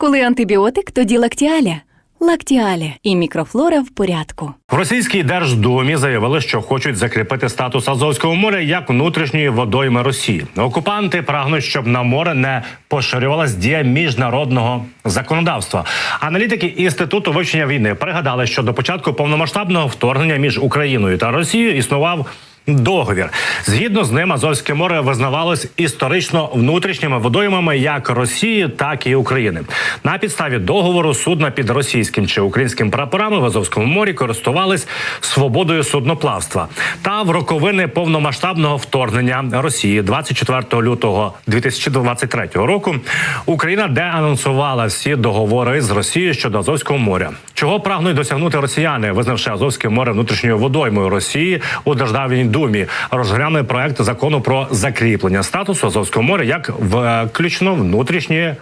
Коли антибіотик, тоді лактіаля. Лактіаля і мікрофлора в порядку. В російській держдумі заявили, що хочуть закріпити статус Азовського моря як внутрішньої водойми Росії. Окупанти прагнуть, щоб на море не поширювалась дія міжнародного законодавства. Аналітики інституту вивчення війни пригадали, що до початку повномасштабного вторгнення між Україною та Росією існував. Договір згідно з ним Азовське море визнавалось історично внутрішніми водоймами як Росії, так і України. На підставі договору судна під російським чи українським прапорами в Азовському морі користувались свободою судноплавства. Та в роковини повномасштабного вторгнення Росії 24 лютого 2023 року Україна деанонсувала всі договори з Росією щодо Азовського моря. Чого прагнуть досягнути росіяни, визнавши Азовське море внутрішньою водоймою Росії у державній думі, розгляне проект закону про закріплення статусу Азовського моря як включно внутрішньої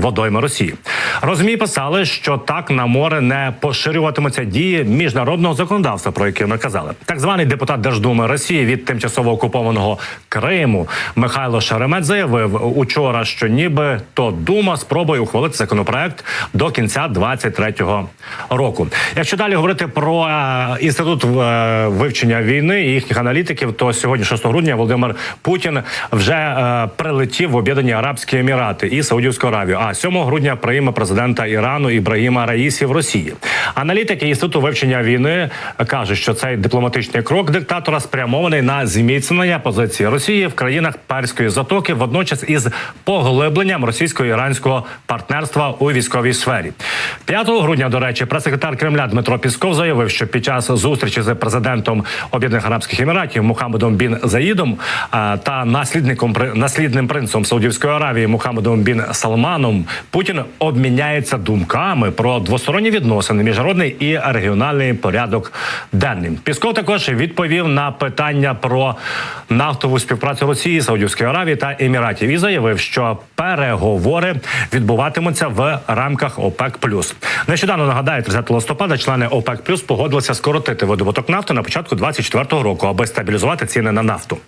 водойми Росії. Розумі писали, що так на море не поширюватимуться дії міжнародного законодавства, про яке ми казали. Так званий депутат Держдуми Росії від тимчасово окупованого Криму Михайло Шеремет заявив учора, що ніби то дума спробує ухвалити законопроект до кінця 23-го року. Якщо далі говорити про е, інститут е, вивчення війни і їхніх аналітиків, то сьогодні, 6 грудня, Володимир Путін вже е, прилетів в Об'єднані Арабські Емірати і Саудівську Аравію. А 7 грудня прийме президента Ірану Ібрагіма Раїсі в Росії. Аналітики інституту вивчення війни кажуть, що цей дипломатичний крок диктатора спрямований на зміцнення позиції Росії в країнах Перської затоки, водночас із поглибленням російсько-іранського партнерства у військовій сфері. 5 грудня, до речі, прес-секретар Кремля Дмитро Пісков заявив, що під час зустрічі з президентом Об'єднаних Арабських Еміратів Мухаммедом Бін Заїдом та наслідником наслідним принцем Саудівської Аравії Мухаммедом Бін Салманом Путін обміняється думками про двосторонні відносини, міжнародний і регіональний порядок денний. Пісков також відповів на питання про нафтову співпрацю Росії, Саудівської Аравії та Еміратів і заявив, що переговори відбуватимуться в рамках ОПЕК+. Нещодавно нагадаю, 30 листопада члени ОПЕК+, погодилися скоротити видобуток нафти на початку 24-го року, аби стабілізувати ціни на нафту.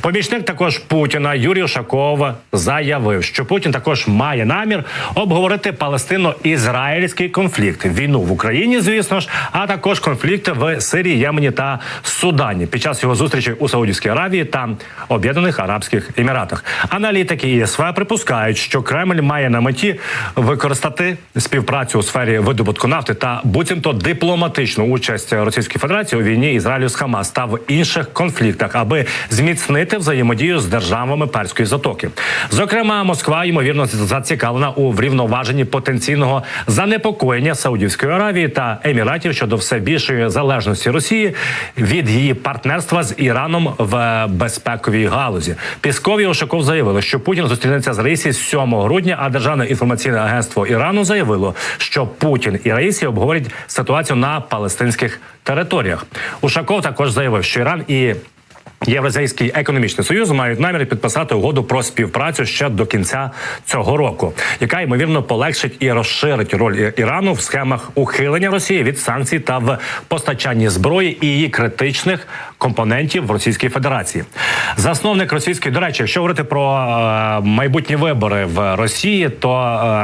Помічник також Путіна Юрій Ушаков заявив, що Путін також має намір обговорити палестино-ізраїльський конфлікт, війну в Україні, звісно ж, а також конфлікти в Сирії, Ємені та Судані під час його зустрічі у Саудівській Аравії та Об'єднаних Арабських Еміратах. Аналітики ІСВ припускають, що Кремль має на меті використати співпрацю у сфері видобутку нафти та буцімто дипломатичну участь Російської Федерації у війні Ізраїлю з Хамас та в інших конфліктах, аби зміцнити взаємодію з державами Перської затоки. Зокрема, Москва ймовірно зацікавлена у врівноваженні потенційного занепокоєння Саудівської Аравії та Еміратів щодо все більшої залежності Росії від її партнерства з Іраном в безпековій галузі. Піскові Ошаков заявили, що Путін зустрінеться з Раїсі 7 грудня. А державне інформаційне агентство Ірану заявило, що Путін і Раїсі обговорять ситуацію на палестинських територіях. Ушаков також заявив, що Іран і Євразійський економічний союз мають намір підписати угоду про співпрацю ще до кінця цього року, яка ймовірно полегшить і розширить роль Ірану в схемах ухилення Росії від санкцій та в постачанні зброї і її критичних компонентів в Російській Федерації. Засновник російської, до речі, якщо говорити про е, майбутні вибори в Росії, то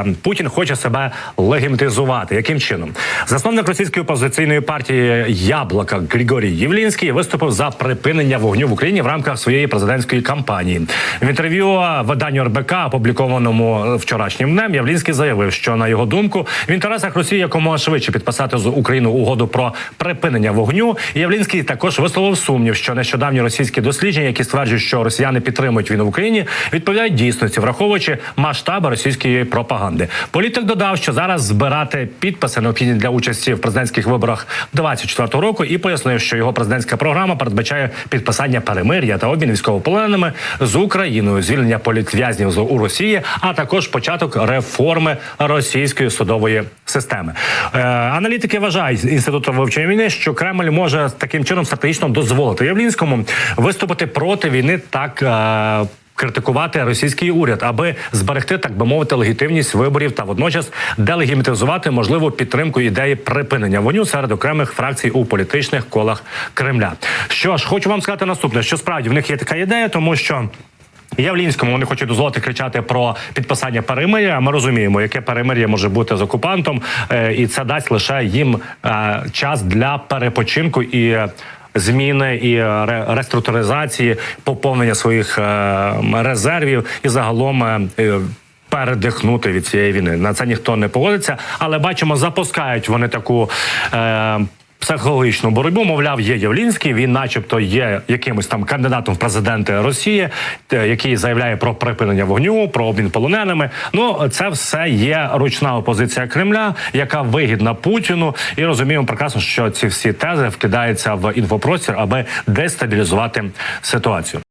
е, Путін хоче себе легімітизувати. Яким чином? Засновник російської опозиційної партії Яблока Григорій Євлінський виступив за припинення вогню в Україні в рамках своєї президентської кампанії. В інтерв'ю виданню РБК, опублікованому вчорашнім днем, Явлінський заявив, що на його думку в інтересах Росії якомога швидше підписати з Україною угоду про припинення вогню. Явлінський також висловив сумнів, що нещодавні російські дослідження, які стверджують, що росіяни підтримують війну в Україні, відповідають дійсності, враховуючи масштаби російської пропаганди. Політик додав, що зараз збирати підписи необхідні для участі в президентських виборах 24 року, і пояснив, що його президентська програма передбачає підписання перемир'я та обмін військовополоненими з Україною, звільнення політв'язнів з- у Росії, а також початок реформи російської судової системи. Е, аналітики вважають інституту вивчення війни, що Кремль може таким чином стратегічно дозволити Явлінському виступити проти війни так. Е, Критикувати російський уряд, аби зберегти, так би мовити, легітимність виборів та водночас делегімітизувати можливу підтримку ідеї припинення вогню серед окремих фракцій у політичних колах Кремля. Що ж, хочу вам сказати наступне, що справді в них є така ідея, тому що. Явлінському вони хочуть дозволити кричати про підписання перемир'я. Ми розуміємо, яке перемир'я може бути з окупантом, е, і це дасть лише їм е, час для перепочинку і. Е, Зміни і ре- реструктуризації, поповнення своїх е, резервів і загалом е, е, передихнути від цієї війни. На це ніхто не погодиться, але бачимо, запускають вони таку. Е, Психологічну боротьбу, мовляв, є Явлінський. Він, начебто, є якимось там кандидатом в президенти Росії, який заявляє про припинення вогню, про обмін полоненими. Ну це все є ручна опозиція Кремля, яка вигідна Путіну, і розуміємо прекрасно, що ці всі тези вкидаються в інфопростір, аби дестабілізувати ситуацію.